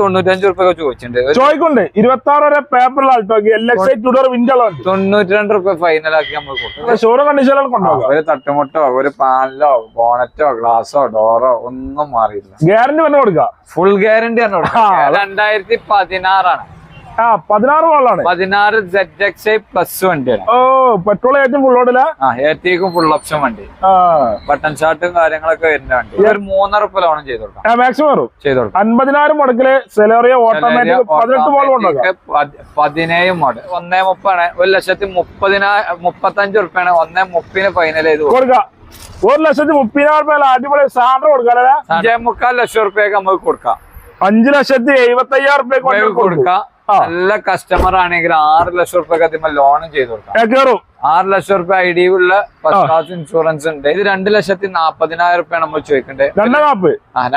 തൊണ്ണൂറ്റഞ്ച് ചോദിച്ചിട്ടുണ്ട്. ഒരു ചോദിക്കുന്നുണ്ട്. ഇരുപത്തി ആറ് വരെ പേപ്പറിൽ ആൾട്ടോക്ക് L X two door window ഉണ്ട് തൊണ്ണൂറ്റി രണ്ട് റുപ്യ ഫൈനലാക്കി നമ്മൾ കൊടുക്കും. ഷോറൂം കണ്ടീഷനിലാണ് കൊണ്ടുപോകുക ഒരു തട്ടുമുട്ടോ ഒരു പാനലോ ബോണറ്റോ ഗ്ലാസോ ഡോറോ ഒന്നും മാറിയില്ല ഗ്യാരണ്ടി തന്നെ കൊടുക്കുക. ഫുൾ ഗ്യാരണ്ടി ആണ് അത് രണ്ടായിരത്തി പതിനാറാണ്. ആ പതിനാറ് മോളിലാണ് പതിനാറ് സെഡ് എക്സ് ഐ പ്ലസ് വണ്ടിയാണ്. ഓ പെട്രോൾ ഏറ്റവും ഫുൾ ഓടില്ല ആ? ഏറ്റേക്കും ഫുൾ ഓപ്ഷൻ വണ്ടി. ബട്ടൺ ഷാർട്ടും കാര്യങ്ങളൊക്കെ വരുന്ന വണ്ടി. ഒരു മൂന്നര റുപ്യ ലോണും ചെയ്ത് കൊടുക്കാം. മാക്സിമം വരും. ചെയ്ത് കൊടുക്കാം. അൻപതിനായിരം മുടക്കിൽ സെലോറിയ ഓട്ടോമാറ്റിക് പതിനെട്ട് പതി- പതിനേഴ് മോഡൽ ഒന്നേ മുപ്പാണ് ഒരു ലക്ഷത്തി മുപ്പതിനായിരം മുപ്പത്തഞ്ച് റുപ്യാണ് ഒന്നേ മുപ്പതിന് ഫൈനൽ ചെയ്ത് കൊടുക്കും. ഒരു ലക്ഷത്തി മുപ്പതിനായിരം രൂപ അടിപൊളി സാധനം കൊടുക്കാം അഞ്ചേ മുക്കാൽ ലക്ഷം റുപ്യക്ക് നമുക്ക് കൊടുക്കാം. അഞ്ചു ലക്ഷത്തി എഴുപത്തി അയ്യായിരം ഉപയോഗം കൊടുക്കാം. നല്ല കസ്റ്റമർ ആണെങ്കിൽ ആറ് ലക്ഷം റുപ്യക്ക് അതിന്മേൽ ലോണും ചെയ്ത് കൊടുക്കാം. ആറ് ലക്ഷം റുപ്യ ഐ ഡി ഉള്ള ഫസ്റ്റ് ക്ലാസ് ഇൻഷുറൻസ് ഉണ്ട്. ഇത് രണ്ട് ലക്ഷത്തി നാപ്പതിനായിരം റുപ്യ നമ്മൾ ചോദിക്കണ്ടേ? രണ്ടാം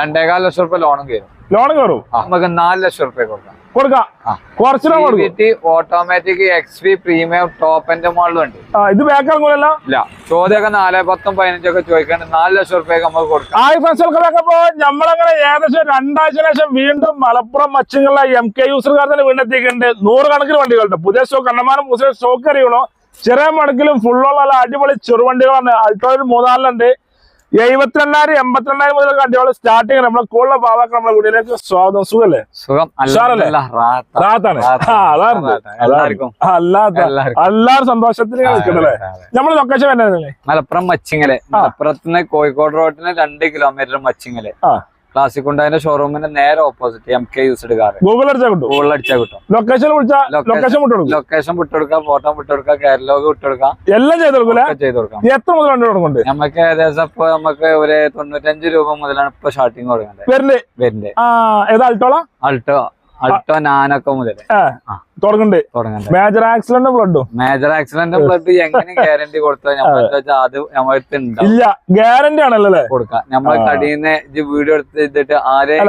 രണ്ടേകാൽ ലക്ഷം റുപ്യ ലോണും കയറും ലോൺ കയറും നമുക്ക് നാല് ലക്ഷം റുപ്യ കൊടുക്കാം. കൊടുക്കാം. ആ. കുറച്ച് ലോൺ കൊടുക്കും. Automatic X P premium top എന്റെ മോഡലും ഉണ്ട്. ആ ഇത് ബാക്ക് ഇറങ്ങൂലല്ലോ? ഇല്ല. ചോദ്യമൊക്കെ നാല് പത്തും പതിനഞ്ചൊക്കെ ചോദിക്കണ്ട് നാല് ലക്ഷം റുപ്യക്ക് നമുക്ക് കൊടുക്കാം. ആയി ഫസൽക്കൊക്കെ പോ നമ്മളങ്ങനെ ഏകദേശം രണ്ടാഴ്ച ശേഷം വീണ്ടും മലപ്പുറം മച്ചിങ്ങുള്ള എം കെ യൂസർകാർ തന്നെ വീണ്ടെത്തിക്കുന്നുണ്ട് നൂറുകണക്കിന് വണ്ടികളുണ്ട്. പുതിയ സ്റ്റോക്ക് കണ്ണമാനം പുതിയ സ്റ്റോക്ക് അറിയണോ ചെറിയ മടക്കിലും ഫുള്ളുള്ള അടിപൊളി ചെറുവണ്ടികളാണ്. അൾട്ടോയിൽ മൂന്നാലിലുണ്ട് എഴുപത്തിരണ്ടായിരം എൺപത്തിരണ്ടായിരം മുതൽ വണ്ടികൾ സ്റ്റാർട്ടിങ് നമ്മളെ കൂടുതൽ പാവാക്ക നമ്മളെ കുട്ടിയിലേക്ക് സ്വാഗതം. സുഖല്ലേ? സുഖം. റാത്ത. റാത്താണ്. അല്ലാത്ത എല്ലാവരും സന്തോഷത്തിൽ നമ്മൾ ലൊക്കേഷൻ മലപ്പുറം മച്ചിങ്ങൽ. മലപ്പുറത്തുനിന്ന് കോഴിക്കോട് റോഡിന് രണ്ട് കിലോമീറ്റർ മച്ചിങ്ങൽ. ക്ലാസിക് ഉണ്ടായ ഷോറൂമിന്റെ നേരെ opposite M K used car Google അടിച്ചാൽ കിട്ടും. ഗൂഗിൾ അടിച്ചാൽ കിട്ടും. ലൊക്കേഷൻ ലൊക്കേഷൻ വിട്ടെടുക്കാം ലൊക്കേഷൻ വിട്ടുകൊടുക്കാം ഫോട്ടോ വിട്ടുകൊടുക്കാം കാറ്റലോഗ് വിട്ടുകൊടുക്കാം എല്ലാം ചെയ്ത് കൊടുക്കാം. എത്ര മുതൽ വണ്ടി നമുക്ക് ഏകദേശം ഇപ്പൊ നമുക്ക് ഒരു തൊണ്ണൂറ്റഞ്ച് രൂപ മുതലാണ് ഇപ്പൊ ഷാർട്ടിങ് തുടങ്ങുന്നത് വരുന്നത് അൾട്ടോളാ അൾട്ടോ. അൾട്ടോ നാനൊക്കെ മുതൽ മേജർ ആക്സിഡന്റ് ബ്ലഡും മേജർ ആക്സിഡന്റ് ബ്ലഡ് എങ്ങനെ ഗ്യാരണ്ടി കൊടുത്താൽ അത് നമ്മളടുത്ത് ഇല്ല ഗ്യാരണ്ടി ആണല്ലോ കൊടുക്കാം. നമ്മളെ കടീന്ന് വീഡിയോ എടുത്തിട്ട് ആരെയും.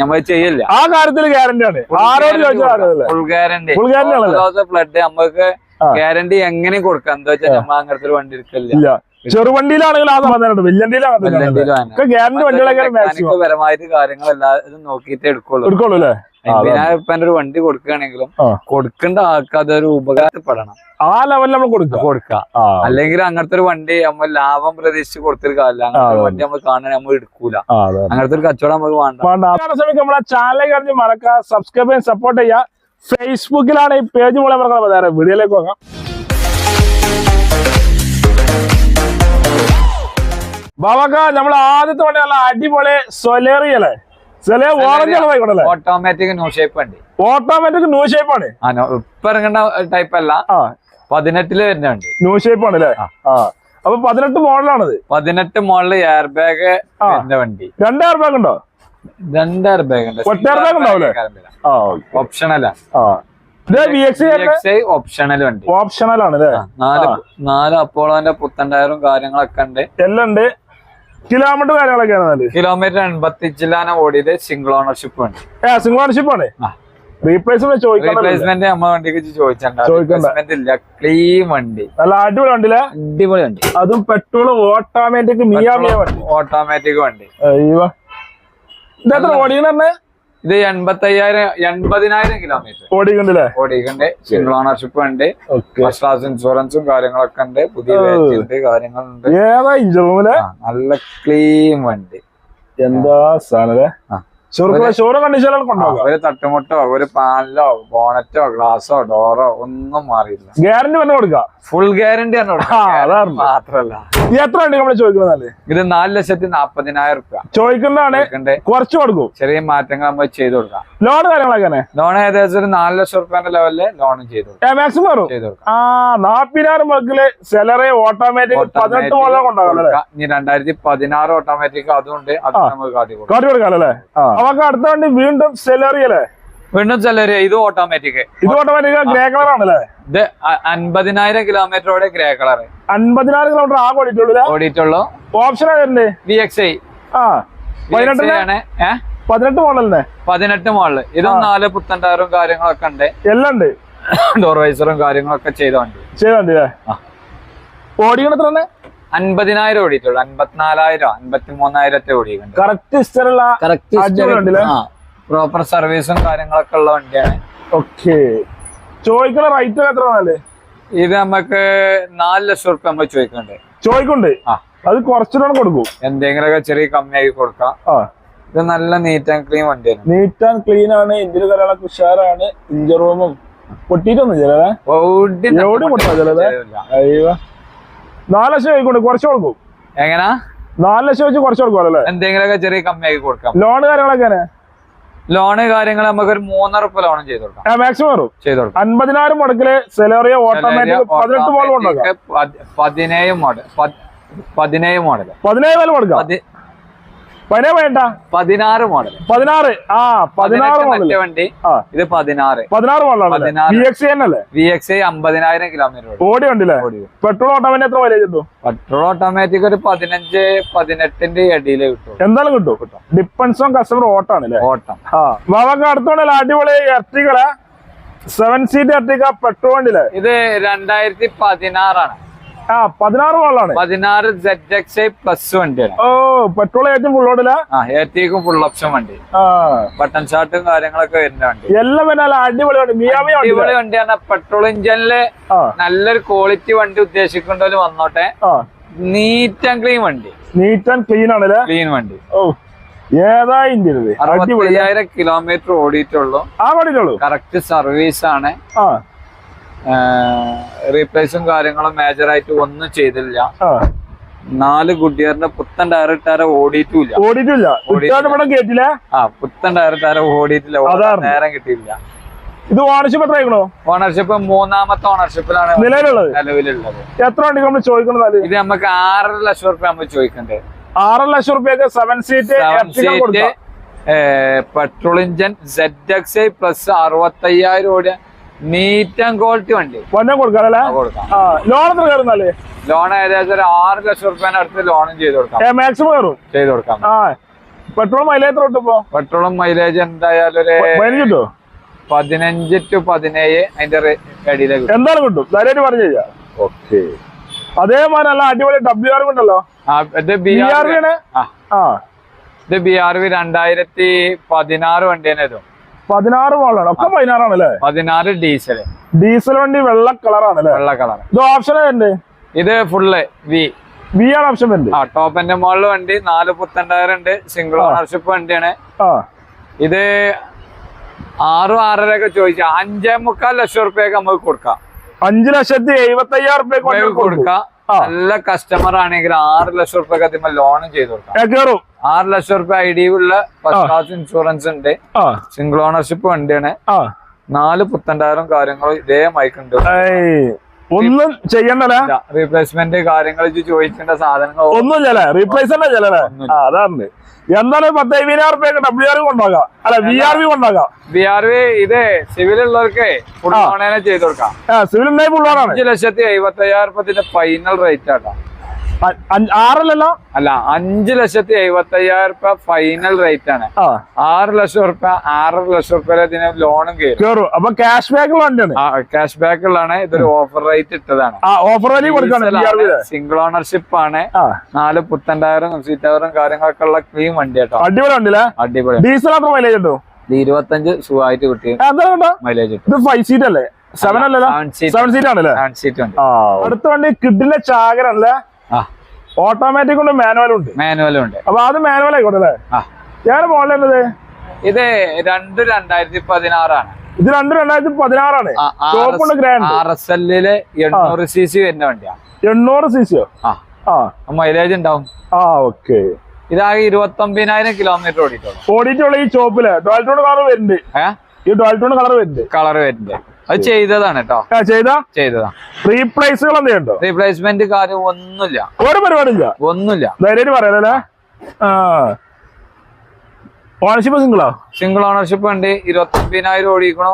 നമ്മൾ ചെയ്യില്ല. ആ കാര്യത്തിൽ ഗ്യാരണ്ടി ആണ്. ഫുൾ ഗ്യാരണ്ടി guarantee ആണല്ലേ? ബ്ലഡ് നമുക്ക് ഗ്യാരണ്ടി എങ്ങനെ കൊടുക്കാം? എന്താ വെച്ചാൽ നമ്മൾ അങ്ങനത്തെ വണ്ടി എടുക്കില്ല ചെറുവണ്ടിയിലാണെങ്കിൽ ഗ്യാരണ്ടി വണ്ടികളൊക്കെ മാക്സിമം പരമായിട്ട് കാര്യങ്ങളെല്ലാം നോക്കിയിട്ട് എടുക്കുള്ളൂ. എടുക്കുള്ളൂ അല്ലേ? ഒരു വണ്ടി കൊടുക്കുകയാണെങ്കിലും. കൊടുക്കേണ്ട ആൾക്ക് അതൊരു ഉപകാരപ്പെടണം. ആ ലെവലിൽ നമ്മൾ കൊടുക്കുക. കൊടുക്കുക. അല്ലെങ്കിൽ അങ്ങനത്തെ ഒരു വണ്ടി നമ്മൾ ലാഭം പ്രതീക്ഷിച്ച് കൊടുത്തൊരു കാലം അങ്ങനത്തെ വണ്ടി നമ്മൾ കാണാൻ നമ്മൾ എടുക്കൂല. അങ്ങനത്തെ ഒരു കച്ചവടം നമുക്ക് വേണ്ട. സമയത്ത് നമ്മളെ മറക്കുക സബ്സ്ക്രൈബ് ചെയ്യാൻ സപ്പോർട്ട് ചെയ്യുക. ഫേസ്ബുക്കിലാണ് ഈ പേജ് മൂലം വീഡിയോയിലേക്ക് പോകാം. ബാബാക്ക നമ്മൾ ആദ്യത്തെ വണ്ടി നല്ല അടിപൊളി സൊലേറിയല്ലേ സൊലേ ഓറഞ്ച് കളറായിക്കോട്ടല്ലേ ഓട്ടോമാറ്റിക് ന്യൂ ഷേപ്പ് ഉണ്ട് ഓട്ടോമാറ്റിക് ന്യൂ ഷേപ്പ് ആണ്. ഇപ്പൊ ഇറങ്ങേണ്ട ടൈപ്പ് അല്ല. പതിനെട്ടിൽ വരുന്നുണ്ട് ന്യൂ ഷേപ്പ് ആണ് അല്ലേ? അപ്പൊ പതിനെട്ട് മോഡലാണത്. പതിനെട്ട് മോഡൽ എയർ ബാഗ് വണ്ടി വണ്ടി. എയർ ബാഗ് ഉണ്ടോ? രണ്ട് എയർ ബാഗ് ഉണ്ട്. ഒറ്റ എയർ ബാഗ് ആ ഓപ്ഷണലാ ഓപ്ഷണൽ വണ്ടി. ഓപ്ഷണൽ ആണ് നാല് നാല് അപ്പോളോന്റെ പുത്തൻ ടയറും കാര്യങ്ങളൊക്കെ ഉണ്ട്. എല്ലാം ഉണ്ട്. കിലോമീറ്റർ കാര്യങ്ങളൊക്കെയാണ് നല്ലത് കിലോമീറ്റർ എൺപത്തിച്ചിലാണ് ഓടിയത് സിംഗിൾ ഓണർഷിപ്പ് വണ്ടി. ഏ സിംഗിൾ ഓണർഷിപ്പ് ആണ്. റീപ്ലേസ്മെന്റ് റീപ്ലേസ്മെന്റ് നമ്മളെ വണ്ടിക്ക് ചോദിച്ചിട്ടുണ്ട്? ഇല്ല. ക്ലീൻ വണ്ടി. നല്ല അടിപൊളി വണ്ടി അടിപൊളി വണ്ടി. അതും പെട്രോൾ ഓട്ടോമാറ്റിക് മിയാ മിയാ വണ്ടി. ഓട്ടോമാറ്റിക് വണ്ടി. അയ്യോ. ഓടിയെന്ന് ഓടിക്കണേ ഇത് എൺപത്തയ്യായിരം എൺപതിനായിരം കിലോമീറ്റർ ഓടിക്കണ്ടല്ലേ ഓടിക്കണ്ട് സിംഗിൾ ഓണർഷിപ്പ് ഉണ്ട്. ഫസ്റ്റ് ക്ലാസ് ഇൻഷുറൻസും കാര്യങ്ങളൊക്കെ ഉണ്ട്. പുതിയ ഉണ്ട് കാര്യങ്ങളുണ്ട്. നല്ല ക്ലീൻ വണ്ടി. എന്താ സാധനം ഒരു തട്ടുമുട്ടോ ഒരു പാനലോ ബോണറ്റോ ഗ്ലാസോ ഡോറോ ഒന്നും മാറിയില്ല ഗ്യാരണ്ടി പറഞ്ഞു കൊടുക്കാം. ഫുൾ ഗ്യാരണ്ടി ആണ് കൊടുക്കുക. മാത്രല്ല. എത്ര ഉണ്ട് നമ്മൾ ചോദിക്കുന്നതല്ലേ ഇത് നാല് ലക്ഷത്തി നാപ്പതിനായിരം റുപ്യ. ചോദിക്കുന്നതാണ് കുറച്ച് കൊടുക്കും. ചെറിയ മാറ്റങ്ങൾ നമ്മൾ ചെയ്ത് കൊടുക്കാം. ലോൺ കാര്യങ്ങളൊക്കെ ലോൺ ഏകദേശം ഒരു നാല് ലക്ഷം റുപ്യന്റെ ലെവലിൽ ലോണും ചെയ്തു മാക്സിമം ചെയ്തു കൊടുക്കാം. ആ നാപ്പതിനായിരം മുതൽ സെലറി ഓട്ടോമാറ്റിക് പതിനെട്ട് കൊണ്ടാകാം കൊടുക്കാം. ഇനി രണ്ടായിരത്തി പതിനാറ് ഓട്ടോമാറ്റിക് അതുകൊണ്ട് അത് നമുക്ക് കാട്ടി കൊടുക്കാം. അല്ലേ? അവർക്ക് അടുത്ത വണ്ടി വീണ്ടും സെലറി അല്ലേ? വീണ്ടും ചിലര് ഇത് ഓട്ടോമാറ്റിക് ഇത് ഓട്ടോമാറ്റിക് ഗ്രേ കളർ ആണല്ലേ? ഇത് അൻപതിനായിരം കിലോമീറ്ററോടെ ഗ്രേ കളർ അൻപതിനായിരം കിലോമീറ്റർ ആകെ ഓടിയിട്ടുള്ളൂ ഓടിയിട്ടുള്ളൂ. ഓപ്ഷൻ ആയിരുന്നു വി എക്സ് ഐ ആ. പതിനെട്ട് പതിനെട്ട് മോഡലിനെ പതിനെട്ട് മോഡൽ ഇതും നാല് പുത്തൻ ടയറും കാര്യങ്ങളൊക്കെ ഉണ്ട്. എല്ലാം ഉണ്ട്. ഡോർ വൈസറും കാര്യങ്ങളൊക്കെ ചെയ്തോണ്ട് ചെയ്തോണ്ട് ഓടിക്കണത്രന്നെ അൻപതിനായിരം ഓടിയിട്ടുള്ളൂ. അൻപത്തിനാലായിരം അൻപത്തി മൂന്നായിരത്തെ ഓടിയിട്ടുണ്ട് കറക്റ്റ്? പ്രോപ്പർ സർവീസും കാര്യങ്ങളൊക്കെ ഉള്ള വണ്ടിയാണ്. ഓക്കെ ചോദിക്കണ റേറ്റ് എത്ര ഇത് നമുക്ക് നാല് ലക്ഷം റുപ്യ നമ്മൾ ചോദിക്കണ്ടേ ചോദിക്കണ്ട്. ആ. അത് കുറച്ചിട്ടാണ് കൊടുക്കും. എന്തെങ്കിലുമൊക്കെ ചെറിയ കമ്മിയാക്കി കൊടുക്കാം. ഇത് നല്ല നീറ്റ് ആൻഡ് ക്ലീൻ വണ്ടിയാണ്. നീറ്റ് ആൻഡ് ക്ലീൻ ആണ് ഇന്ത്യയിൽ കാര്യങ്ങളൊക്കെ ഉഷാറാണ് ഇഞ്ചർ റൂമും പൊട്ടിയിട്ടൊന്നും ചിലേ ഓടി എവിടെ പൊട്ടാ ചിലത് അയ്യോ. നാല് ലക്ഷം ചോദിക്കൊണ്ട് കുറച്ച് കൊടുക്കും. എങ്ങനാ? നാല് ലക്ഷം വെച്ച് കുറച്ച് കൊടുക്കും അല്ലേ? എന്തെങ്കിലുമൊക്കെ ചെറിയ കമ്മിയാക്കി കൊടുക്കാം. ലോൺ കാര്യങ്ങളൊക്കെ ലോണ് കാര്യങ്ങൾ നമുക്ക് ഒരു മൂന്നര റുപ്യ ലോൺ ചെയ്ത് കൊടുക്കാം മാക്സിമം ചെയ്ത് കൊടുക്കാം. അൻപതിനായിരം മുടക്കിൽ സെലറിയ ഓട്ടോമാറ്റിക് പതിനെട്ട് മോഡൽ പതിനേഴ് മോഡൽ. പതിനേഴ് മോഡൽ പതിനേഴ് വില പതിനേഴ് വേണ്ട. പതിനാറ് മോഡൽ പതിനാറ്. ആ പതിനാറ് മോഡൽ വണ്ടി. ഇത് പതിനാറ്. പതിനാറ് മോഡലാണ് വി എക്സ് അല്ലേ വി എക്സ് അമ്പതിനായിരം കിലോമീറ്റർ ഓടി. ഉണ്ടല്ലേ പെട്രോൾ ഓട്ടോമാറ്റിക് എത്ര മൈലേജ് കിട്ടും? പെട്രോൾ ഓട്ടോമാറ്റിക് ഒരു പതിനഞ്ച് പതിനെട്ടിന്റെ ഇടയിലേ കിട്ടും എന്തായാലും കിട്ടും ഡിപ്പെൻസ് ഓൺ കസ്റ്റമർ ഓട്ടാണ് അല്ലേ? ഓട്ടം ആ. വാവക്ക് അടുത്തോണ്ടല്ലേ അടിപൊളി എർട്ടികളെ സെവൻ സീറ്റ് എർട്ടിക പെട്രോൾ വണ്ടിയില്ലേ? ഇത് രണ്ടായിരത്തി പതിനാറാണ്. ആ പതിനാറ് വള്ളാണ് പതിനാറ് സെറ്റ് എക്സ് പ്ലസ് വണ്ടിയാണ്. ഓ പെട്രോൾ ഏറ്റവും ഫുൾ ഓടില്ല ആ ഏറ്റവും ഫുൾ ഓപ്ഷൻ വണ്ടി. ബട്ടൺ ഷാർട്ടും കാര്യങ്ങളൊക്കെ വരുന്ന വണ്ടി. എല്ലാം നല്ല അടിപൊളി വണ്ടി അടിപൊളി വണ്ടിയാണ്. പെട്രോൾ എഞ്ചിനിൽ നല്ലൊരു ക്വാളിറ്റി വണ്ടി ഉദ്ദേശിക്കേണ്ടവര് വന്നോട്ടെ. നീറ്റ് ആൻഡ് ക്ലീൻ വണ്ടി. നീറ്റ് ആൻഡ് ക്ലീൻ ആണല്ലേ ക്ലീൻ വണ്ടി. ഓ ഏതാ ഇന്ത്യയിൽ അടിപൊളി അറുപത്തയ്യായിരം കിലോമീറ്റർ ഓടിയിട്ടുള്ളൂ. ആ വണ്ടിയിലുള്ളൂ കറക്റ്റ് സർവീസ് ആണ്. ആ. റീപ്ലേസും കാര്യങ്ങളും മേജർ ആയിട്ട് ഒന്നും ചെയ്തില്ല. നാല് ഗുഡിയറിന്റെ പുത്തൻ ടയർ ഇട്ടാരെ ഓടിയിട്ടില്ല. ഓടിയിട്ടില്ല. കേട്ടില്ല ആ പുത്തൻ ടയർ ഇട്ടാരെ ഓടിയിട്ടില്ല. നേരം കിട്ടിയില്ല. ഇത് ഓണർഷിപ്പ് എത്ര ആയിക്കണോ? ഓണർഷിപ്പ് മൂന്നാമത്തെ ഓണർഷിപ്പിലാണ് നിലവിലുള്ളത്. നിലവിലുള്ളത്. എത്ര വണ്ടി നമ്മൾ ചോദിക്കുന്നത് ഇത് നമുക്ക് ആറര ലക്ഷം റുപ്യ നമ്മൾ ചോദിക്കണ്ടേ. ആറര ലക്ഷം റുപ്യക്ക് seven seat petrol engine Z X I plus അറുപത്തയ്യായിരം ഓടിയ ആൻഡ് ക്വാളിറ്റി വണ്ടി. പൊന്നെ കൊടുക്കാം അല്ലേ അത് കൊടുക്കാം. ആ ലോൺ എത്ര കയറുന്നാൽ ലോൺ ഏകദേശം ഒരു ആറ് ലക്ഷം റുപ്യേന്റെ അടുത്ത് ലോണും ചെയ്ത് കൊടുക്കാം. മാക്സിമം കയറും? ചെയ്ത് കൊടുക്കാം. പെട്രോൾ മൈലേജ് എത്ര കിട്ടും പെട്രോളും മൈലേജ് എന്തായാലും ഒരു പതിനഞ്ച് പതിനഞ്ച് ടു പതിനേഴ് അതിന്റെ ഇടയിലേക്ക് എന്താണ് എന്തായാലും കിട്ടും. ധൈര്യമായിട്ട് പറഞ്ഞു കഴിഞ്ഞാൽ ഓക്കെ അതേമാതിരി നല്ല അടിപൊളി ഡബ്ല്യു ആർ ഉണ്ടല്ലോ. ഇത് ബി ആർ വി ആണ്? ഇത് ബി ആർ വി രണ്ടായിരത്തി പതിനാറ് വണ്ടിയാണ് ഇതും. പതിനാറ് മോളാണ് ഒക്കെ പതിനാറാണ് അല്ലേ പതിനാറ് ഡീസൽ ഡീസൽ വണ്ടി വെള്ള കളറാണ് അല്ലേ വെള്ള കളർ ഇത് ഓപ്ഷൻ ഉണ്ട് ഇത്? ഫുള്ള് വി വി ആണ് ഓപ്ഷൻ ഉണ്ട് ആ ടോപ്പിന്റെ മോളിൽ വണ്ടി നാല് പുത്തൻ ടയർ ഉണ്ട് സിംഗിൾ ഓണർഷിപ്പ് വണ്ടിയാണ്. ഇത് ആറും ആറര ഒക്കെ ചോദിച്ചു അഞ്ചേ മുക്കാൽ ലക്ഷം റുപ്യൊക്കെ നമുക്ക് കൊടുക്കാം. അഞ്ചു ലക്ഷത്തി എഴുപത്തി അയ്യായിരം ഉപയോഗം കൊടുക്കും. നല്ല കസ്റ്റമർ ആണെങ്കിൽ ആറ് ലക്ഷം റുപ്യൊക്കെ അതിന്മേൽ ലോണും ചെയ്തു കൊടുക്കാം. ആറ് ലക്ഷം റുപ്യ ഐ ഡി ഉള്ള ഫസ്റ്റ് ക്ലാസ് ഇൻഷുറൻസ് ഉണ്ട്. സിംഗിൾ ഓണർഷിപ്പ് വണ്ടിയാണ്. നാല് പുത്തണ്ടായിരം കാര്യങ്ങളും ഇതേ മൈക്കുണ്ട് ഒന്നും ചെയ്യണ്ടല്ലേ? റീപ്ലേസ്മെന്റ് കാര്യങ്ങൾ ചോദിക്കേണ്ട സാധനങ്ങൾ ഒന്നും ചെല റീപ്ലേസ്മെന്റ് ചെലല്ലേ അതാണ് എന്തായാലും പത്ത് എഴുപതിനായിരം റുപ്യക്ക് ഡബ്ല്യു ആർ കൊണ്ടാകാം അല്ല വി ആർ വി കൊണ്ടാകാം വി ആർ വി ഇത് സിവിൽ ഉള്ളവർക്ക് ചെയ്ത് കൊടുക്കാം. സിവിൽ ഉണ്ടായി പുള്ളാറാണ് അഞ്ച് ലക്ഷത്തി എഴുപത്തി അയ്യായിരം റുപ്യത്തിന്റെ ഫൈനൽ റേറ്റ് ആട്ടാ. ആറല്ലല്ലോ? അല്ല അഞ്ച് ലക്ഷത്തി എഴുപത്തി അയ്യായിരം റുപ്യ ഫൈനൽ റേറ്റ് ആണ്. ആറ് ലക്ഷം റുപ്യ ആറര ലക്ഷം റുപ്യ ഇതിന് ലോണും കയറും അപ്പൊ ക്യാഷ് ബാക്ക് വണ്ടിയാണ്. ക്യാഷ് ബാക്ക് ഉള്ളതാണ്. ഇതൊരു ഓഫർ റേറ്റ് ഇട്ടതാണ്. ഓഫർ സിംഗിൾ ഓണർഷിപ്പ് ആണ്. നാല് പുത്തൻ ടയറും സീറ്റ് ടയറും കാര്യങ്ങളൊക്കെ ഉള്ള ക്ലീൻ വണ്ടി കേട്ടോ. അടിപൊളി വണ്ടിയില്ലേ? അടിപൊളി. ഡീസൽ അത്ര മൈലേജ് ഉണ്ടോ? ഇരുപത്തഞ്ച് സുഖമായിട്ട് കിട്ടി. മൈലേജ് ഇത് ഫൈവ് സീറ്റ് അല്ലേ? സെവൻ അല്ലല്ലോ? സെവൻ സീറ്റ് ആണല്ലേ? അടുത്ത വണ്ടി കിഡിലെ ചാകരല്ലേ? ആ. ഓട്ടോമാറ്റിക് ഉണ്ട് മാനുവലും ഉണ്ട്. മാനുവലും ഉണ്ട്. അപ്പൊ അത് മാനുവൽ ആയിക്കോട്ടെ അല്ലേ? ഞാൻ മോഡലുള്ളത് ഇത് രണ്ട് രണ്ടായിരത്തി പതിനാറാണ്. ഇത് രണ്ട് രണ്ടായിരത്തി പതിനാറാണ്. ടോപ്പുണ്ട് ഗ്രാൻഡ് ആർ എസ് എല്ലിൽ എണ്ണൂറ് സി സി വരുന്ന വണ്ടിയാണ് എണ്ണൂറ് സി സിയോ ആ. മൈലേജ് ഉണ്ടാവും. ആ ഓക്കെ ഇതാകെ ഇരുപത്തി ഒമ്പതിനായിരം കിലോമീറ്റർ ഓടിയിട്ടുള്ളൂ. ഓടിയിട്ടുള്ള ഈ ചോപ്പിൽ ഡോൾട്ടോണ് ടോൺ കളർ വരുന്നുണ്ട്. ഈ ഡോൾട്ടോണ് ടോൺ കളർ വരുന്നുണ്ട്. കളർ വരുന്നുണ്ട്. അത് ചെയ്തതാണ് കേട്ടോ ചെയ്ത? ചെയ്തതാ. റീപ്ലേസുകൾ എന്തെയുണ്ടോ റീപ്ലേസ്മെന്റ് കാര്യം ഒന്നുമില്ല. ഒരു പരിപാടിയില്ല. ഒന്നുമില്ല. ധൈര്യം പറയാലേ ഓണർഷിപ്പ് സിംഗിളോ സിംഗിൾ ഓണർഷിപ്പ് ഉണ്ട്. ഇരുപത്തി ഒമ്പതിനായിരം ഓടിക്കണോ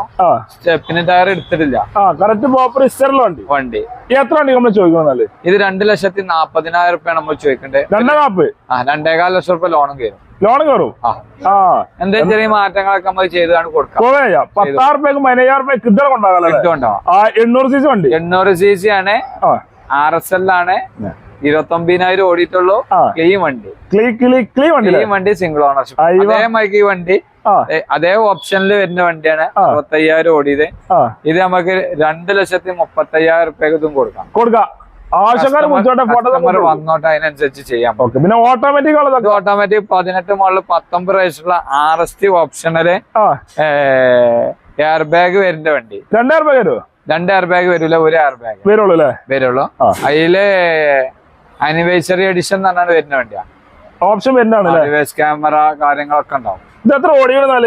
സ്റ്റെപ്പിന് ടയർ എടുത്തിട്ടില്ല. കറക്റ്റ് പ്രോപ്പർ ഇസ്റ്ററിലെ വണ്ടി. വണ്ടി. എത്ര വണ്ടി നമ്മൾ ചോദിക്കണം ഇത് രണ്ട് ലക്ഷത്തി നാപ്പതിനായിരം രൂപയാണ് നമ്മൾ ചോദിക്കണ്ടേ? രണ്ടേ കാപ്പ്. ആ രണ്ടേകാൽ ലക്ഷം റുപ്യ ലോണും കയറും ലോൺ കയറും. എന്തെങ്കിലും ചെറിയ മാറ്റങ്ങളൊക്കെ നമ്മൾ ചെയ്താണ് കൊടുക്കാം. പത്താറ് പതിനയ്യായിരം രൂപ കിട്ടണം കൊണ്ടാകാലേ ആ എണ്ണൂറ് സി സി വണ്ടി. എണ്ണൂറ് സി സി ആണ്. ആർ എസ് എൽ ആണ് ഇരുപത്തി ഒമ്പതിനായിരം ഓടിയിട്ടുള്ളൂ. ആ. ക്ലീൻ വണ്ടി. ക്ലീ ക്ലീ ക്ലീ വണ്ടി ക്ലീൻ വണ്ടി സിംഗിൾ ഓണർഷിപ്പ്. അതേ മൈക്ക് ഈ വണ്ടി. അതേ ഓപ്ഷനിൽ വരുന്ന വണ്ടിയാണ്. അറുപത്തയ്യായിരം ഓടിയത്. ഇത് നമുക്ക് രണ്ട് ലക്ഷത്തി മുപ്പത്തയ്യായിരം റുപ്യക്ക് കൊടുക്കാം. കൊടുക്കാം. ആവശ്യക്കാർ വിളിച്ചോട്ടെ ഫോട്ടോ വന്നോട്ടെ അതിനനുസരിച്ച് ചെയ്യാം. ഓക്കെ പിന്നെ ഓട്ടോമാറ്റിക് ഇത് ഉള്ളതൊക്കെ ഓട്ടോമാറ്റിക് പതിനെട്ട് മുകളിൽ പത്തൊമ്പത് വയസ്സുള്ള R S T optional air bag വരുന്ന വണ്ടി. രണ്ടായിരം ബാഗ് വരുമോ രണ്ട് എയർ ബാഗ് വരില്ല ഒരു എയർ ബാഗ് വരുള്ളൂ അല്ലേ? വരുള്ളൂ. അതിൽ ആനിവേഴ്സറി എഡിഷൻ എന്ന് പറഞ്ഞാണ് വരുന്ന വണ്ടിയാണ് ഓപ്ഷൻ വരുന്നതാണ് ക്യാമറ കാര്യങ്ങളൊക്കെ ഉണ്ടാവും. ഇത് എത്ര ഓടിക്കണെന്നാൽ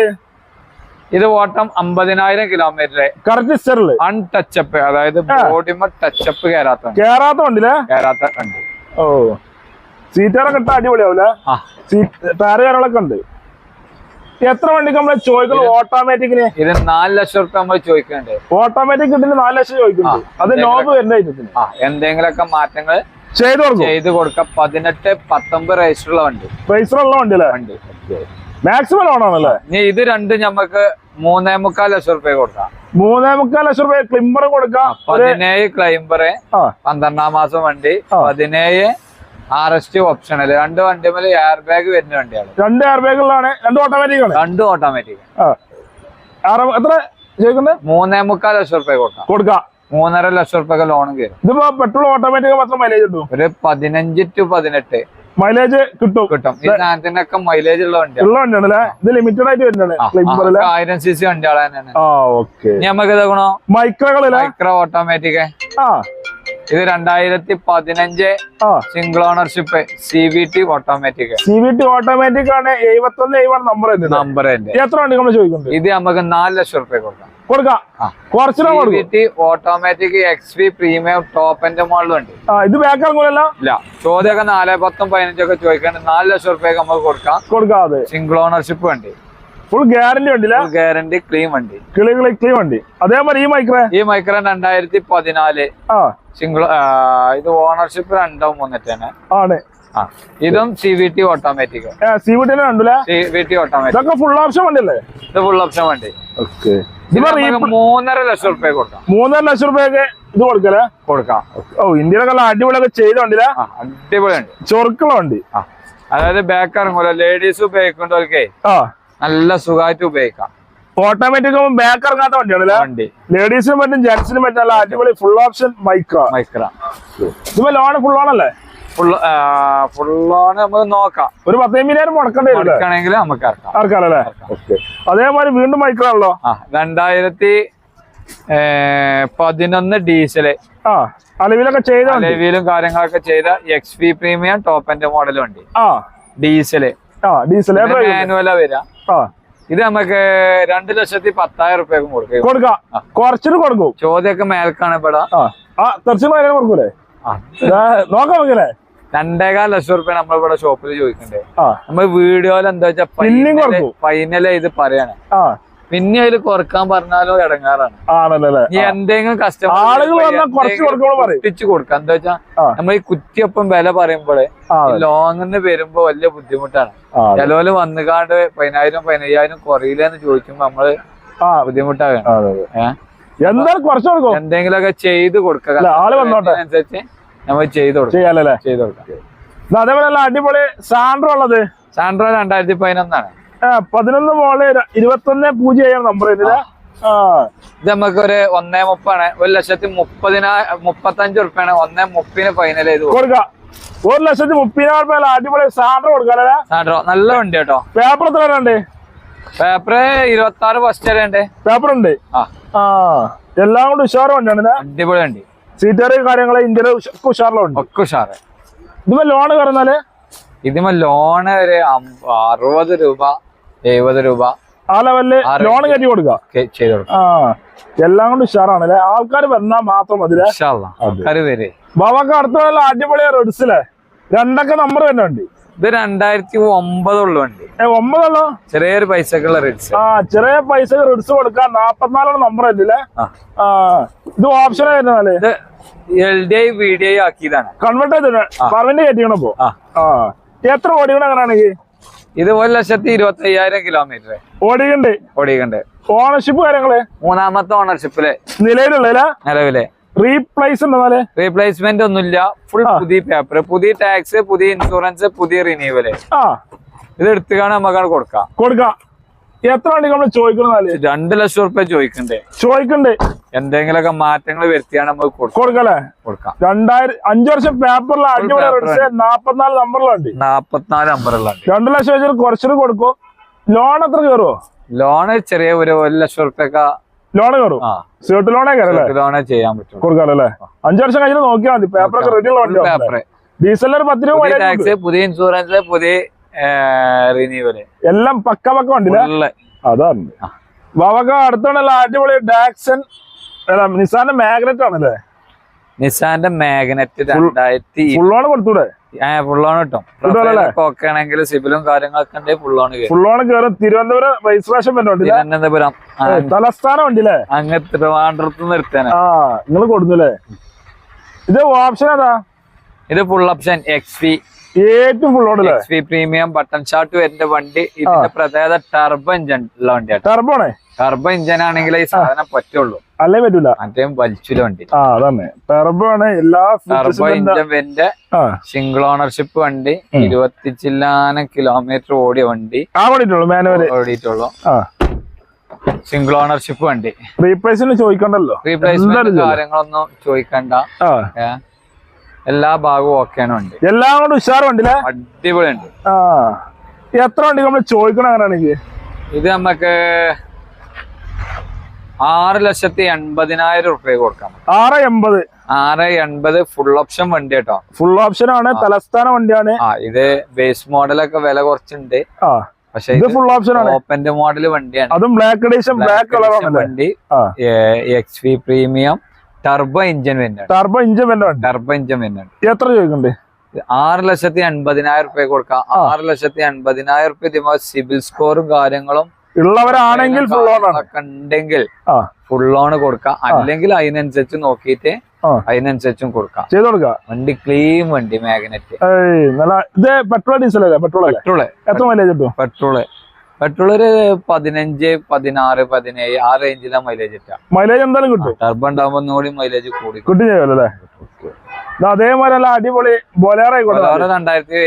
ഇത് ഓട്ടം അമ്പതിനായിരം കിലോമീറ്റർ കറക്റ്റ് അൺടച്ചപ്പ് അതായത് ബോഡിമ ടച്ചപ്പ് കയറാത്ത വണ്ടി. കേറാത്ത വണ്ടിയില്ലേ കയറാത്ത വണ്ടി. ഓ. സീറ്റാറൊക്കെ ഇട്ട അടിപൊളിയാവൂലേ? ആ. സീറ്റ് ടയർ കാര്യങ്ങളൊക്കെ ഉണ്ട്. എത്ര വണ്ടിക്ക് നമ്മൾ ചോദിക്കുന്നത് ഓട്ടോമാറ്റിക്കിന് ഇത് നാല് ലക്ഷം റുപ്യ നമ്മൾ ചോദിക്കുന്നുണ്ട് ഓട്ടോമാറ്റിക് ഇതിന് നാല് ലക്ഷം ചോദിക്കുന്നുണ്ട്. അത് നോബ് വരുന്ന എന്തെങ്കിലുമൊക്കെ മാറ്റങ്ങൾ ചെയ്ത് കൊടുക്കും. ചെയ്ത് കൊടുക്കാം. പതിനെട്ട് പത്തൊമ്പത് റേസുള്ള വണ്ടി. പ്രൈസറുള്ള വണ്ടി അല്ലേ വണ്ടി. മാക്സിമം ലോൺ ആണല്ലേ? ഇനി ഇത് രണ്ടും നമുക്ക് മൂന്നേ മുക്കാൽ ലക്ഷം റുപ്യ കൊടുക്കാം. മൂന്നേ മുക്കാൽ ലക്ഷം രൂപ ക്ലിംബർ കൊടുക്കാം. പതിനേഴ് ക്ലൈംബറ് പന്ത്രണ്ടാം മാസം വണ്ടി. പതിനേഴ് ആർ എസ് ടി ഓപ്ഷണൽ രണ്ട് വണ്ടി മേലെ എയർ ബാഗ് വരുന്ന വണ്ടിയാണ് രണ്ട് എയർ ബാഗുകളാണ് രണ്ട് ഓട്ടോമാറ്റിക് രണ്ട് ഓട്ടോമാറ്റിക് എത്ര ചോദിക്കുന്നത്? മൂന്നേ മുക്കാൽ ലക്ഷം റുപ്യ കൊടുക്കാം. കൊടുക്കാം. മൂന്നര ലക്ഷം റുപ്യ ലോണും കയറും ഇതിപ്പോ പെട്രോൾ ഓട്ടോമാറ്റിക് മാത്രം മൈലേജ് കിട്ടും. ഒരു പതിനഞ്ച് ടു പതിനെട്ട് മൈലേജ് കിട്ടും. കിട്ടും. ഈ സാധനത്തിനൊക്കെ മൈലേജ് ഉള്ള ഉള്ള വണ്ടിയാണ് അല്ലേ ഇത് ലിമിറ്റഡ് ആയിട്ട് വരുന്നതാണ്. ആയിരം സി സി നമുക്ക് ഇതാക്കണോ മൈക്രോ ഓട്ടോമാറ്റിക് ആ. ഇത് രണ്ടായിരത്തി പതിനഞ്ച് single ownership C V T automatic C V T automatic ആണ്. എഴുപത്തി ഒന്ന് എഴുപത് നമ്പർ നമ്പർ ഉണ്ട്. എത്ര ഉണ്ട് നമ്മൾ ചോദിക്കുന്നുണ്ട്? ഇത് നമുക്ക് നാല് ലക്ഷം റുപ്യ കൊടുക്കാം. കൊടുക്കാം. T automatic X V premium top എന്റെ മോഡലുണ്ട് ഉണ്ട്. ഇത് ബാക്ക് ഇറങ്ങൂലല്ലോ? ഇല്ല. ചോദ്യമൊക്കെ നാല് പത്തും പതിനഞ്ചൊക്കെ ചോദിക്കാണ്ട് നാല് ലക്ഷം റുപ്യൊക്കെ നമുക്ക് കൊടുക്കാം. കൊടുക്കാതെ സിംഗിൾ ഓണർഷിപ്പ് വണ്ടി ഫുൾ ഗ്യാരണ്ടി വണ്ടി ഗ്യാരണ്ടി ക്ലീൻ വണ്ടി. കിളി കിളി ക്ലീൻ വണ്ടി. അതേമാതിരി ഈ മൈക്രോ ഈ മൈക്രോ രണ്ടായിരത്തി പതിനാല്. സിംഗിൾ ഇത് ഓണർഷിപ്പ് രണ്ടോ മൂന്നിട്ടാണ് ആണ്. ഇതും C V T automatic C V T C V T automatic full option വണ്ടി അല്ലേ ഇത് ഫുൾ ഓപ്ഷൻ വണ്ടി. ഓക്കെ മൂന്നര ലക്ഷം റുപ്യ കൊടുക്കാം. മൂന്നര ലക്ഷം റുപ്യൊക്കെ ഇത് കൊടുക്കല്ലേ കൊടുക്കാം. ഓ ഇന്ത്യയിലൊക്കെ അടിപൊളിയൊക്കെ ചെയ്ത വണ്ടിയില്ല ആ അടിപൊളിയുണ്ട്. ചൊറുക്കുള്ള വണ്ടി. അതായത് ബാക്ക് ഇറങ്ങൂല. ലേഡീസ് ഉപയോഗിക്കേണ്ടവർക്കേ ആ. നല്ല സുഖമായിട്ട് ഉപയോഗിക്കാം. ഓട്ടോമാറ്റിക് ആകുമ്പോൾ ബാക്ക് ഇറങ്ങാത്ത വണ്ടിയാണല്ലേ വണ്ടി. ലേഡീസിനും പറ്റും ജെന്റ്സിനും പറ്റും നല്ല അടിപൊളി ഫുൾ ഓപ്ഷൻ മൈക്രോ മൈക്ര ഇപ്പൊ ലോൺ ഫുൾ ഓൺ അല്ലേ? ഫുൾ ഓൺ നമുക്ക് നോക്കാം. ഒരു പത്തേമ്പതിനായിരം മുടക്കേണ്ടി വരും നമുക്ക് ഇറക്കാം. അതേമാതിരി വീണ്ടും മൈക്രോ ആണല്ലോ? രണ്ടായിരത്തി പതിനൊന്ന് ഡീസൽ. ആ അലവിലൊക്കെ ചെയ്ത അലവിലും കാര്യങ്ങളൊക്കെ ചെയ്ത എക്സ് പി പ്രീമിയം ടോപ്പ് എന്റെ മോഡൽ വണ്ടി. ആ. ഡീസൽ. ആ ഡീസൽ മാനുവലാ വരിക ആ ഇത് നമുക്ക് രണ്ടു ലക്ഷത്തി പത്തായിരം റുപ്യക്കും കൊടുക്കും. കൊടുക്കാം. കുറച്ചിട്ട് കൊടുക്കും. ചോദ്യമൊക്കെ മേൽക്കാണ് ഇവിടെ. കൊടുക്കൂലേ? നോക്കാം രണ്ടേകാൽ ലക്ഷം റുപ്യ നമ്മളിവിടെ ഷോപ്പിൽ ചോദിക്കണ്ടേ. നമ്മൾ വീഡിയോയിൽ എന്താ വെച്ചാൽ പിന്നെയും ഇത് പറയാണ്. ആ. പിന്നെ അതിൽ കുറയ്ക്കാൻ പറഞ്ഞാലോ ഇടങ്ങാറാണ്. ആണല്ലേ? എന്തെങ്കിലും കസ്റ്റമർ ആളുകൾ കുറച്ച് കൊടുക്കാം. എന്താ വെച്ചാ ആ. നമ്മൾ ഈ കുറ്റിയപ്പം വില പറയുമ്പോഴേ ആ ലോങ്ങിന്ന് വരുമ്പോ വലിയ ബുദ്ധിമുട്ടാണ്. ചിലവര് വന്നുകാണ്ട് പതിനായിരം പതിനയ്യായിരം കുറയില്ലെന്ന് ചോദിക്കുമ്പോ നമ്മൾ. ഏഹ് എന്തായാലും കുറച്ച് കൊടുക്കും. എന്തെങ്കിലുമൊക്കെ ചെയ്ത് കൊടുക്കുക. ആൾ വന്നോട്ടെ. അനുസരിച്ച് നമ്മൾ ചെയ്ത് കൊടുക്കാം. ചെയ്ത് കൊടുക്കാം. അതേപോലെ അടിപൊളി സാൻഡ്രോ ഉള്ളത്. സാൻഡ്രോ രണ്ടായിരത്തി പതിനൊന്നാണ്. പതിനൊന്ന് മോൾ ഇരുപത്തൊന്ന് പൂജ്യം ആയ നമ്പർ ഇതിൽ ഇത് നമുക്ക് ഒരു ഒന്നേ മുപ്പാണ് ഒരു ലക്ഷത്തി മുപ്പതിനാ മുപ്പത്തഞ്ച് ഉറുപ്പാണ് ഒന്നേ മുപ്പിന് ഫൈനൽ ചെയ്ത് കൊടുക്കും. ഒരു ലക്ഷത്തി മുപ്പതിനായിരം രൂപ അടിപൊളി സാൻഡ്രോ കൊടുക്കാല്ലേ സാൻഡ്രോ നല്ല വണ്ടി കേട്ടോ. പേപ്പർ എത്ര ഉണ്ട് പേപ്പർ ഇരുപത്തി ആറ് ഫസ്റ്റ് വരെ ഉണ്ട്. പേപ്പർ ഉണ്ട്. ആ. എല്ലാം കൊണ്ട് ഉഷാറ് വണ്ടിയാണ് അടിപൊളി വണ്ടി. സീറ്ററി കാര്യങ്ങൾ ഇന്ത്യയിലെ ഉഷ- ഉഷാറിലുള്ള ഉണ്ട് ഒക്കെ ഉഷാറ്. ഇതിപ്പോ ലോൺ കയറുന്നാൽ ഇതിമ ലോണ് ഒരു അറുപത് രൂപ. എഴുപത് രൂപ. ആ ലെവലിൽ ലോൺ. കയറ്റി കൊടുക്കുക. ആ എല്ലാം കൊണ്ട് ഉഷാറാണ് അല്ലെ? ആൾക്കാർ വന്നാൽ മാത്രം മതി ബാബാക്ക് അടുത്തുള്ള ആൾക്കാര് വരെ. ബാബക്ക് അടുത്ത നല്ല അടിപൊളി റെഡ്സിലെ രണ്ടൊക്കെ നമ്പർ തന്നെ ഉണ്ട് ഇത് രണ്ടായിരത്തി ഒമ്പതുള്ള വണ്ടി. ഒമ്പതുള്ളോ ചെറിയൊരു പൈസക്കുള്ള റെഡ്സ് ആ ചെറിയ പൈസ റെഡ്സ് കൊടുക്കാൻ നാപ്പത്തിനാലാണ് നമ്പർ അല്ലേ ഇത് ഓപ്ഷൻ ഇത് L D I V D I ആക്കിയതാണ്. Convert ചെയ്തിട്ടുണ്ട്. കറന്റ് കയറ്റിക്കണം ഇപ്പൊ. ആ. ആ. എത്ര ഓടിക്കണം അങ്ങനെയാണെങ്കിൽ? ഇത് ഒരു ലക്ഷത്തി ഇരുപത്തി അയ്യായിരം കിലോമീറ്റർ ഓടിയുണ്ട് ഓടിയുണ്ട് ഓണർഷിപ്പ് കാര്യങ്ങൾ? മൂന്നാമത്തെ ഓണർഷിപ്പിൽ നിലവിലുള്ള നിലവിലെ. റീപ്ലേസ് ഉണ്ടെന്നാൽ റീപ്ലേസ്മെന്റ് ഒന്നുമില്ല. ഫുൾ പുതിയ പേപ്പർ പുതിയ ടാക്സ് പുതിയ ഇൻഷുറൻസ് പുതിയ റിന്യൂവൽ ഇത് എടുത്തുകാണ് നമുക്കാണ് കൊടുക്കാം. കൊടുക്കാം. എത്ര വണ്ടി നമ്മൾ ചോദിക്കണമെന്നാൽ രണ്ട് ലക്ഷം റുപ്യ ചോദിക്കണ്ടേ. ചോദിക്കണ്ടേ. എന്തെങ്കിലുമൊക്കെ മാറ്റങ്ങൾ വരുത്തിയാണ് കൊടുക്കല്ലേ? കൊടുക്കാം. രണ്ടായിരം അഞ്ചു വർഷം പേപ്പറിൽ അടിപൊളി നാപ്പത്തിനാല് നമ്പറിലുണ്ട് നാപ്പത്തിനാല് നമ്പറുള്ള രണ്ടു ലക്ഷം വെച്ചാൽ കുറച്ചു കൊടുക്കും. ലോൺ എത്ര കയറുമോ ലോണ് ചെറിയ ഒരു ഒരു ലക്ഷം റുപ്യൊക്കെ ലോൺ കയറും. ആ. സീട്ട് ലോണേ കയറും ലോണേ ചെയ്യാൻ പറ്റും കൊടുക്കാല്ലേ അഞ്ചു വർഷം കഴിഞ്ഞ് നോക്കിയാൽ മതി. പേപ്പറൊക്കെ റെഡി ഉള്ള വണ്ടി പേപ്പർ ഡീസലിന് ഒരു പത്ത് രൂപ പുതിയ ഇൻഷുറൻസ് പുതിയ എല്ലാം പക്ക പക്ക വണ്ടിയില്ല അതാണ്. വവക അടുത്തുണ്ടല്ലോ അടുത്തുള്ള അടിപൊളി ഡാക്സൺ നിസാന്റെ മാഗ്നറ്റ് ആണല്ലേ? നിസാന്റെ മാഗ്നറ്റ് രണ്ടായിരത്തി ഫുള്ളോണ് കൊടുത്തൂടെ? കൊടുത്തൂടെ ഫുള്ളോൺ കിട്ടും. കിട്ടുമല്ലോ ഒക്കെ ആണെങ്കിൽ സിബിലും കാര്യങ്ങളൊക്കെ ഉണ്ട് ഫുള്ളോൺ കയറും. തിരുവനന്തപുരം രജിസ്ട്രേഷൻ വരുന്നുണ്ട് തിരുവനന്തപുരം. തലസ്ഥാനം ഉണ്ടല്ലേ അങ്ങ് തിരുവാണ്ടത്ത് നിർത്താനാ ആ നിങ്ങൾ കൊടുത്തില്ലേ? ഇത് ഓപ്ഷൻ ഏതാ? ഇത് ഫുൾ ഓപ്ഷൻ എക്സ് പി ഏറ്റവും full P premium button start വരുന്ന വണ്ടി ഇതിന്റെ പ്രത്യേകത ടർബോ ഇഞ്ചൻ ഉള്ള വണ്ടിയാണ്. ടർബോണേ ടർബോ ഇഞ്ചൻ ആണെങ്കിൽ ഈ സാധനം പറ്റുള്ളൂ. അല്ലേ പറ്റൂല? മറ്റേ വലിച്ചില്ല വണ്ടി. ആ അതാണ് ടർബോ ആണ് എല്ലാ ടർബോ ഇഞ്ചൻ വരുന്ന സിംഗിൾ ഓണർഷിപ്പ് വണ്ടി ഇരുപത്തി ചില്ലാന കിലോമീറ്റർ ഓടിയ വണ്ടി. ആ വേണ്ടിട്ടുള്ളൂ മാനുവൽ ഓടിയിട്ടുള്ളൂ. ആ. സിംഗിൾ ഓണർഷിപ്പ് വണ്ടി. റീപ്ലേസിന് ചോദിക്കണ്ടല്ലോ? റീപ്ലേസ്മെന്റ് കാര്യങ്ങളൊന്നും ചോദിക്കണ്ട. എല്ലാ ഭാഗവും ഓക്കെയാണ് വണ്ടി. എല്ലാം കൊണ്ട് ഉഷാർ വണ്ടിയില്ലേ അടിപൊളി ഉണ്ട് ആ. എത്ര വണ്ടി നമ്മൾ ചോദിക്കണം അങ്ങനെയാണെങ്കിൽ ഇത് നമുക്ക് ആറ് ലക്ഷത്തി എൺപതിനായിരം റുപ്യ കൊടുക്കാം. ആറ് എൺപത്. ആറ് എൺപത് ഫുൾ ഓപ്ഷൻ വണ്ടി കേട്ടോ. ഫുൾ ഓപ്ഷൻ ആണ് തലസ്ഥാന വണ്ടിയാണ്. ആ ഇത് ബേസ് മോഡലൊക്കെ വില കുറച്ചുണ്ട്. പക്ഷെ ഇത് ഫുൾ ഓപ്ഷൻ ആണ്. ഓപ്പന്റെ മോഡൽ വണ്ടിയാണ്. അതും ബ്ലാക്ക് എഡീഷൻ ബ്ലാക്ക് കളർ വണ്ടി. X V premium turbo engine വരുന്നുണ്ട്. Turbo engine vent turbo engine വരുന്നുണ്ട്. എത്ര ചോദിക്കണ്ടേ ആറ് ലക്ഷത്തി അൻപതിനായിരം റുപ്യ കൊടുക്കാം. ആറ് ലക്ഷത്തി അൻപതിനായിരം റുപ്യ സിബിൽ സ്കോറും കാര്യങ്ങളും ഉള്ളവരാണെങ്കിൽ ഫുൾ ഓൺ ഉണ്ടെങ്കിൽ ഫുൾ ഓൺ കൊടുക്കാം. അല്ലെങ്കിൽ അതിനനുസരിച്ച് നോക്കിയിട്ട്. അതിനനുസരിച്ചും കൊടുക്കാം. ചെയ്ത് കൊടുക്ക വണ്ടി ക്ലീൻ വണ്ടി മാഗ്നറ്റ് ഇത് പെട്രോൾ ഡീസൽ പെട്രോൾ പെട്രോൾ എത്ര മൈലേജ് പെട്രോൾ പെട്രോൾ ഒരു പതിനഞ്ച് പതിനാറ് പതിനേഴ് ആ റേഞ്ചിലാണ് മൈലേജ് കിട്ടുക മൈലേജ് എന്തായാലും കിട്ടും. ടർബോ ഉണ്ടാകുമ്പോൾ ഒന്നുകൂടി മൈലേജ് കൂടി കിട്ടും. അതേപോലെ അതേമാതിരി നല്ല അടിപൊളി ബൊലേറോ ആയിക്കോട്ടെ. ബൊലേറോ രണ്ടായിരത്തി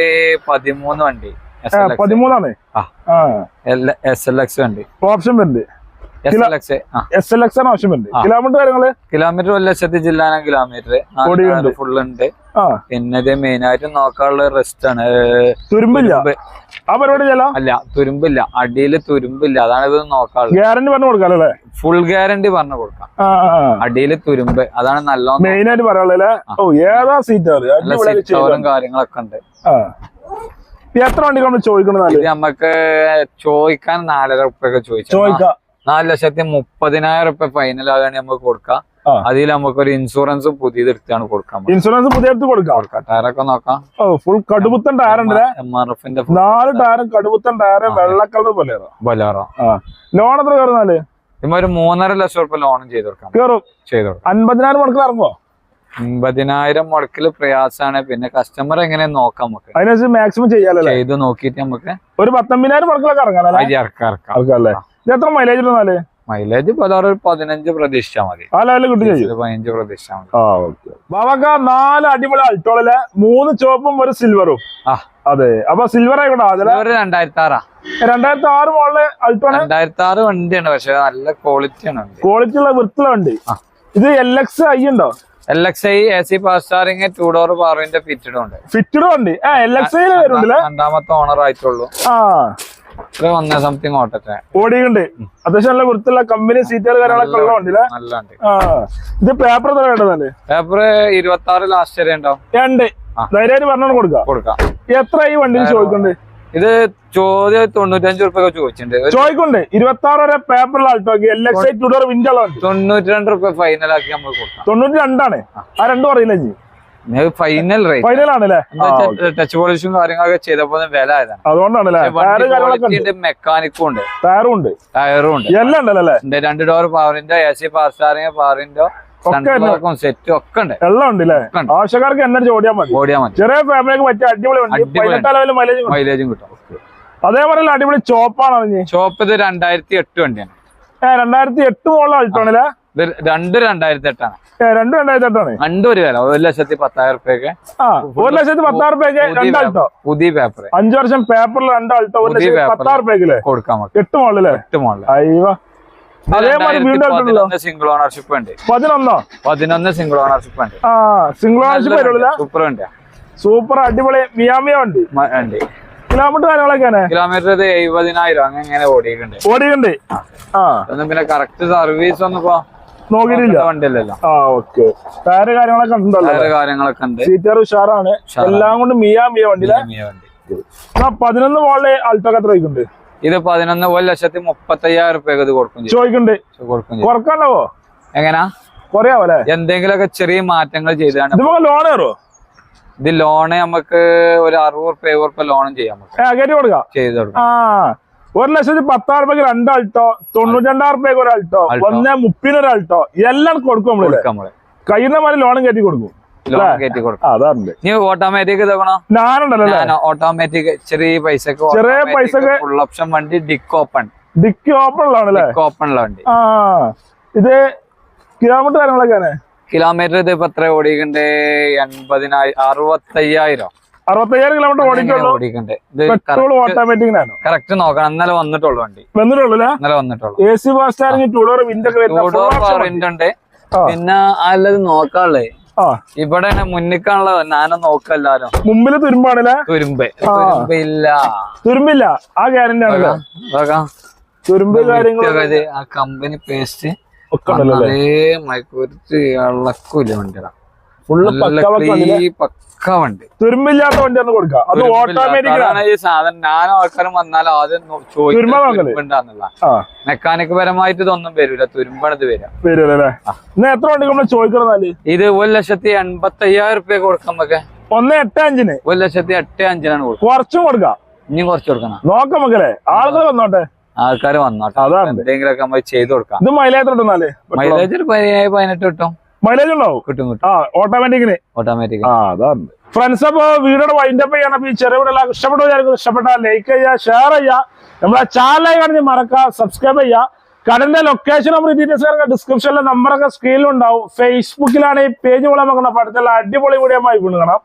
പതിമൂന്ന് വണ്ടി. പതിമൂന്നാണ്? എസ് എൽ എക്സ് വണ്ടി. ഓപ്ഷൻ വണ്ടി കിലോമീറ്റർ കാര്യങ്ങൾ? കിലോമീറ്റർ ഒരു ലക്ഷത്തി ജില്ലാന കിലോമീറ്റർ ഫുള്ള് ഫുൾ ഉണ്ട്. പിന്നെ മെയിൻ ആയിട്ട് നോക്കാനുള്ള റെസ്റ്റ് ആണ്. തുരുമ്പില്ല. തുരുമ്പ്. ആ പരിപാടി അല്ല തുരുമ്പില്ല. അടിയിൽ തുരുമ്പില്ല. അതാണ് ഇത് നോക്കാറ് ഗ്യാരണ്ടി പറഞ്ഞു കൊടുക്കാം അല്ലേ? ഫുൾ ഗ്യാരണ്ടി പറഞ്ഞു കൊടുക്കാം. അടിയിൽ തുരുമ്പ്. അതാണ് നല്ല മെയിൻ ആയിട്ട് പറയാനുള്ളത് ഓ ഏതാ സീറ്റ് ചോറും കാര്യങ്ങളൊക്കെ ഉണ്ട്. എത്ര വണ്ടി നമ്മൾ ചോദിക്കണത് നമുക്ക് ചോദിക്കാൻ നാലര ഉറുപ്പൊക്കെ ചോദിച്ചു. ചോദിക്കാം. നാല് ലക്ഷത്തി മുപ്പതിനായിരം ഉറുപ്പ ഫൈനൽ ആകാണ് നമുക്ക് കൊടുക്കാം. അതിൽ നമുക്കൊരു ഇൻഷുറൻസ് പുതിയത് എടുത്താണ് കൊടുക്കാൻ ഇൻഷുറൻസ് പുതിയ എടുത്ത് കൊടുക്കാം. കൊടുക്കാം ടയറൊക്കെ നോക്കാം. ഫുൾ കടുപുത്തൻ ടയർ ഉണ്ട് എം ആർ എഫിന്റെ നാല് ടയറും കടുപുത്തൻ ടയർ വെള്ള കളർ ബൊലേറോ ലോൺ എത്ര കയറുന്നാൽ ഇമ്മ ഒരു മൂന്നര ലക്ഷം റുപ്യ ലോണും ചെയ്ത് കൊടുക്കാം കയറും. ചെയ്ത് കൊടുക്കാം അൻപതിനായിരം മുടക്കിൽ ഇറങ്ങുമോ അമ്പതിനായിരം മുടക്കിൽ പ്രയാസമാണ് പിന്നെ കസ്റ്റമർ എങ്ങനെ നോക്കാം നമുക്ക്. അതിനനുസരിച്ച് മാക്സിമം ചെയ്യാലോ ചെയ്ത് നോക്കിയിട്ട് നമുക്ക് ഒരു പത്തൊമ്പതിനായിരം മുടക്കിലൊക്കെ ഇറങ്ങാം ഇറക്കാം ഇറക്കാം. അല്ലേ? ഇത് എത്ര മൈലേജ് ഇടുന്നാൽ മൈലേജ് ഒരു പതിനഞ്ച് പ്രതീക്ഷിച്ചാൽ മതി. പതിനഞ്ച് പ്രതീക്ഷിച്ചാൽ മതി. ബാബക്ക നാല് അടിപൊളി അൾട്ടോളിലെ മൂന്ന് ചുവപ്പും ഒരു സിൽവറും. അതെ. അപ്പൊ സിൽവർ ആയിക്കോട്ടെ രണ്ടായിരത്തി ആറാ രണ്ടായിരത്തി ആറ് മോളിൽ അൾട്ടോ രണ്ടായിരത്തി ആറ് വണ്ടിയാണ് പക്ഷെ നല്ല ക്വാളിറ്റിയാണ് ആണ് ക്വാളിറ്റി ഉള്ള വൃത്തിയുള്ള വണ്ടി. ഇത് എൽ എക്സ് ഐ ഉണ്ടോ? L X I A C fast steering two door പാറിന്റെ ഫിറ്റഡും ഉണ്ട്. ഫിറ്റഡും ഉണ്ട് എൽ എക്സ് രണ്ടാമത്തെ ഓണർ ആയിട്ടുള്ളൂ. ആ. ഇത്ര സംതിങ് ഓട്ടത്തെ ഓടിയുണ്ട് അത്യാവശ്യം നല്ല വൃത്തിയുള്ള കമ്പനി സീറ്റുകൾ കാര്യങ്ങളൊക്കെ ഉള്ള നല്ല ഇത് പേപ്പർ എത്ര വേണ്ടതല്ലേ പേപ്പർ ഇരുപത്തി ആറ് ലാസ്റ്റ് വരെ ഉണ്ടാവും രണ്ട്. ധൈര്യമായിട്ട് പറഞ്ഞു കൊടുക്കാം. കൊടുക്കാം. എത്ര ഈ വണ്ടിയിൽ ചോദിക്കണ്ട് ഇത് ചോദ്യം തൊണ്ണൂറ്റഞ്ച് റുപ്യ ചോദിച്ചിട്ടുണ്ട്. ചോദിക്കുണ്ട് ഇരുപത്തി ആറ് വരെ പേപ്പറിൽ ആൾട്ടോക്ക് L X I two door തൊണ്ണൂറ്റി രണ്ട് റുപ്യ ഫൈനലാക്കി ആക്കി നമുക്ക് കൊടുക്കാം. തൊണ്ണൂറ്റി രണ്ടാണ് ആ രണ്ടും അറിയില്ല ഫൈനൽ റേറ്റ് ഫൈനൽ ആണല്ലേ? ടച്ച് പോളിഷും കാര്യങ്ങളൊക്കെ ചെയ്തപ്പോ വില അതുകൊണ്ടാണല്ലേ? മെക്കാനിക്കും ഉണ്ട്. ടയറും ഉണ്ട്. ടയറും ഉണ്ട്. എല്ലാം ഉണ്ടല്ലോ? രണ്ട് ഡോർ പവറിന്റെ എ സി പവർ സ്റ്റാറിങ് പവറിന്റെ സെറ്റും ഒക്കെ ഉണ്ട്. എല്ലാം ഉണ്ട്. ആവശ്യക്കാർക്ക് എന്നെ ചോദിയാൽ മതി. ഓടിയാ മതി. ചെറിയ ഫാമിലിക്ക് പറ്റിയ അടിപൊളി വണ്ടി. അടിപൊളി പതിനെട്ടാം ലെവലിൽ മൈലേജ് മൈലേജും കിട്ടും. അതേപോലെ അടിപൊളി ചോപ്പാണ് ചോപ്പ് ഇത് രണ്ടായിരത്തി എട്ട് വണ്ടിയാണ്. രണ്ടായിരത്തി എട്ട് മുകളിൽ അൾട്ടോണില്ലേ രണ്ട് രണ്ടായിരത്തി എട്ടാണ് രണ്ട് രണ്ടും രണ്ടായിരത്തി എട്ടാണ് രണ്ടും ഒരു വില. ഒരു ലക്ഷത്തി പത്തായിരം റുപ്യൊക്കെ ഒരു ലക്ഷത്തി പത്താറ് റുപ്യക്ക് രണ്ടാൾട്ടോ പുതിയ പേപ്പർ അഞ്ചു വർഷം പേപ്പറിൽ രണ്ടാൾട്ടോ ഒരു ലക്ഷത്തി റുപ്യക്കില്ലേ കൊടുക്കാൻ എട്ട് മോളിൽ എട്ട് മോളിൽ. അയ്യോ. സിംഗിൾ ഓണർഷിപ്പ് ഉണ്ട്. പതിനൊന്നോ? പതിനൊന്ന് സിംഗിൾ ഓണർഷിപ്പ് ഉണ്ട്. സിംഗിൾ ഓണർഷിപ്പ് സൂപ്പർ ഉണ്ട്. സൂപ്പർ അടിപൊളി മിയാമിയ ഉണ്ട് ഉണ്ട്. കിലോമീറ്റർ കാര്യങ്ങളൊക്കെയാണ് കിലോമീറ്റർ എഴുപതിനായിരം അങ്ങനെ ഓടിയിട്ടുണ്ട്. ഓടിയിട്ടുണ്ട്. ആ. പിന്നെ കറക്റ്റ് സർവീസ് ഒന്നും ഇപ്പൊ നോക്കിയിട്ടില്ല വണ്ടിയല്ലല്ലോ. ആ ഓക്കെ. ടയറ് കാര്യങ്ങളൊക്കെ ഉണ്ടല്ലോ കാര്യങ്ങളൊക്കെ ഉണ്ട്. സീറ്റർ ഉഷാറാണ്. എല്ലാം കൊണ്ട് മിയാ മിയ വണ്ടി. പതിനൊന്ന് മോളിൽ അൾട്ടോ എത്ര വയ്ക്കുന്നുണ്ട് ഇത് പതിനൊന്ന് ഒരു ലക്ഷത്തി മുപ്പത്തയ്യായിരം റുപ്യക്ക് ഇത് കൊടുക്കും ചോദിക്കണ്ട്. കൊടുക്കും കുറക്കാണ്ടാവോ എങ്ങനാ? കുറയാവല്ലേ? എന്തെങ്കിലുമൊക്കെ ചെറിയ മാറ്റങ്ങൾ ചെയ്താണ്. ലോൺ കയറോ? ഇത് ലോണ് നമുക്ക് ഒരു അറുപത് റുപ്യ എഴുപത് റുപ്യ ലോണും ചെയ്യാം ചെയ്ത് കൊടുക്കാം. ഒരു ലക്ഷത്തി പത്താറ് രൂപയ്ക്ക് രണ്ട് അൾട്ടോ തൊണ്ണൂറ്റി രണ്ടാറ് രൂപയ്ക്ക് ഒരാൾട്ടോ അൾട്ടോ. ഒന്നേ മുപ്പതിന് ഒരു അൾട്ടോ എല്ലാം കൊടുക്കും നമ്മൾ. കയ്യുന്ന മാതിരി ലോണും കയറ്റി കൊടുക്കും. ഓട്ടോമാറ്റിക് ഞാനുണ്ടല്ലോ ഓട്ടോമാറ്റിക് ചെറിയ പൈസക്ക് ചെറിയ പൈസക്ക് ഫുൾ ഓപ്ഷൻ വണ്ടി ഡിക്ക് ഓപ്പൺ ഡിക്കി ഉള്ള വണ്ടി. ആ ഇത് കിലോമീറ്റർ കാര്യങ്ങളൊക്കെയാണ്? കിലോമീറ്റർ ഇത് ഇപ്പൊ എത്ര ഓടിക്കണ്ടേ എൺപതിനായിരം അറുപത്തയ്യായിരം. അറുപത്തയ്യായിരം കിലോമീറ്റർ ഓടിക്കുള്ളൂ പെട്രോൾ ഓട്ടോമാറ്റിക്കിനാണോ കറക്റ്റ് നോക്കണം. ഇന്നലെ വന്നിട്ടുള്ളൂ വണ്ടി. വന്നിട്ടുള്ളൂ ഇന്നലെ വന്നിട്ടുള്ളൂ. എ സി ബസ് സ്റ്റാൻഡിങ് ടൂ ഡോർ വിൻഡ് ഒക്കെ ടൂ ഡോർ പവർ ഉണ്ട്. പിന്നെ അല്ലത് നോക്കാനുള്ളേ ഇവിടെ മുന്നിക്കാണല്ലോ ഞാനും നോക്കല്ലാരോ മുമ്പിൽ തുരുമ്പാണല്ലേ തുരുമ്പ്. തുരുമ്പില്ല. തുരുമ്പില്ല. ആ ഗ്യാരണ്ടി ആണല്ലോ. നോക്കാം തുരുമ്പ് കാര്യങ്ങളൊക്കെ ആ കമ്പനി പേസ്റ്റ് അതേ മയക്കുരുത്ത് ഇളക്കൂല വണ്ടിയുടെ. ഫുള്ള് പക്ക പക്ക വണ്ടി. തുരുമ്പില്ലാത്ത വണ്ടിയാണ് കൊടുക്കുക അത് ഓട്ടോമാറ്റിക് ഈ സാധനം. ഞാനും ആൾക്കാരും വന്നാലും ആദ്യം ചോദിക്കുന്നുണ്ടെന്നുള്ള മെക്കാനിക് പരമായിട്ട് ഇതൊന്നും വരില്ല തുരുമ്പണത് വരാം. വരിക വരുമല്ലോ എത്ര വണ്ടി നമ്മൾ ചോദിക്കണമെന്നാൽ ഇത് ഒരു ലക്ഷത്തി എൺപത്തി അയ്യായിരം റുപ്യ കൊടുക്കാം നമുക്ക്. ഒന്ന് എട്ട് അഞ്ചിന്. ഒരു ലക്ഷത്തി എട്ട് അഞ്ചിനാണ് കൊടുക്കുക കുറച്ചും കൊടുക്കാം. ഇനിയും കുറച്ച് കൊടുക്കണം. നോക്കാം മക്കളെ. ആളുകൾ വന്നോട്ടെ. ആൾക്കാർ വന്നോട്ടെ. അതാണ്. എന്തെങ്കിലുമൊക്കെ നമ്മൾ ചെയ്ത് കൊടുക്കാം. ഇത് മൈലേജ് ഉണ്ടെന്നാൽ മൈലേജ് പതിനേഴ് പതിനെട്ട് കിട്ടും. മൈലേജ് ഉണ്ടാവും കിട്ടും കിട്ടും ആ ഓട്ടോമാറ്റിക്കിന് ഓട്ടോമാറ്റിക് ആ അതാണ്. ഫ്രണ്ട്സ് അപ്പൊ വീഡിയോയുടെ വൈൻഡപ്പ് ചെയ്യണം. അപ്പൊ ഈ ചെറിയ വീടെല്ലാം ഇഷ്ടപ്പെട്ട വിചാരിക്കും ഇഷ്ടപ്പെട്ട ലൈക്ക് ചെയ്യുക ഷെയർ ചെയ്യുക. നമ്മളെ ചാനലായി കാണിച്ച് മറക്കുക സബ്സ്ക്രൈബ് ചെയ്യുക. കടന്റെ ലൊക്കേഷൻ നമ്മൾ ഡീറ്റെയിൽസ് ഡിസ്ക്രിപ്ഷനിലെ നമ്പറൊക്കെ സ്ക്രീനിൽ ഉണ്ടാവും. ഫേസ്ബുക്കിലാണ് ഈ പേജ് പോലെ നമുക്ക് പഠിത്തം അടിപൊളി വീഡിയോ ആയി വീണ് കാണാം.